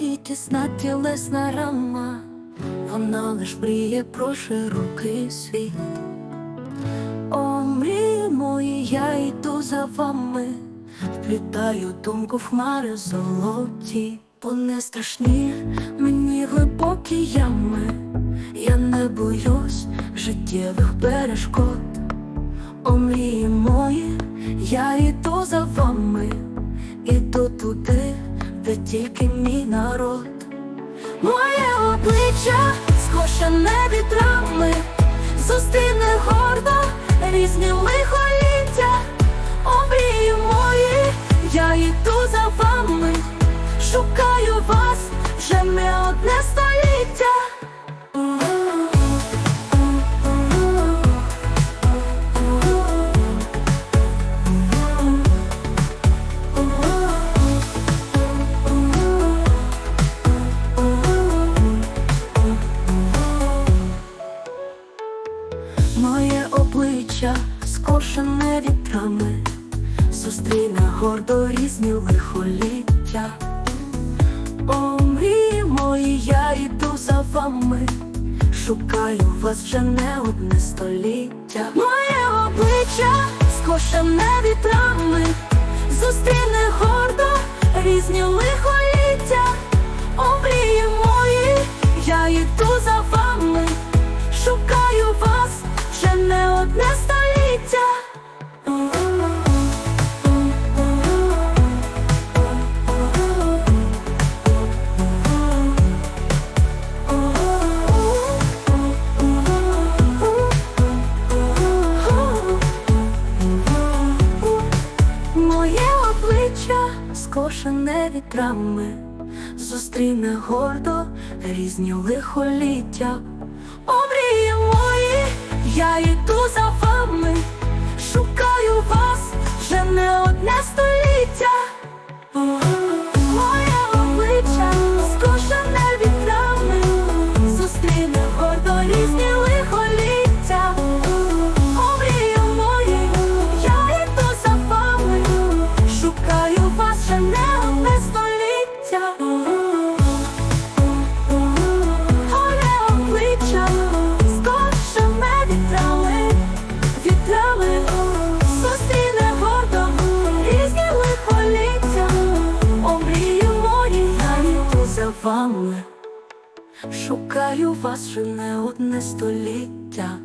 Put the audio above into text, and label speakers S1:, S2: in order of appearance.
S1: моїй тісна тілесна рама, вона лиш мріє про широкий світ. О, мрії мої, я йду за вами, вплітаю думку в хмари золоті, вони страшні, мені глибокі ями, я не боюсь життєвих перешкод. О, мрії мої, я йду за вами, тільки мій народ. Моє обличчя скошене вітрами, зустріне гордо різні лихоліття. обрії мої, я йду за вами, шукаю вас вже не одне Моє обличчя скошене вітрами, зустріне гордо різні лихоліття. О, мрії мої, я йду за вами, шукаю вас вже не одне століття. Моє обличчя скошене вітрами, зустріне гордо різні лихоліття. Скошене вітрами, зустріне гордо різні лихоліття. О, мрії мої, я йду за вами, вами, шукаю вас вже не одне століття.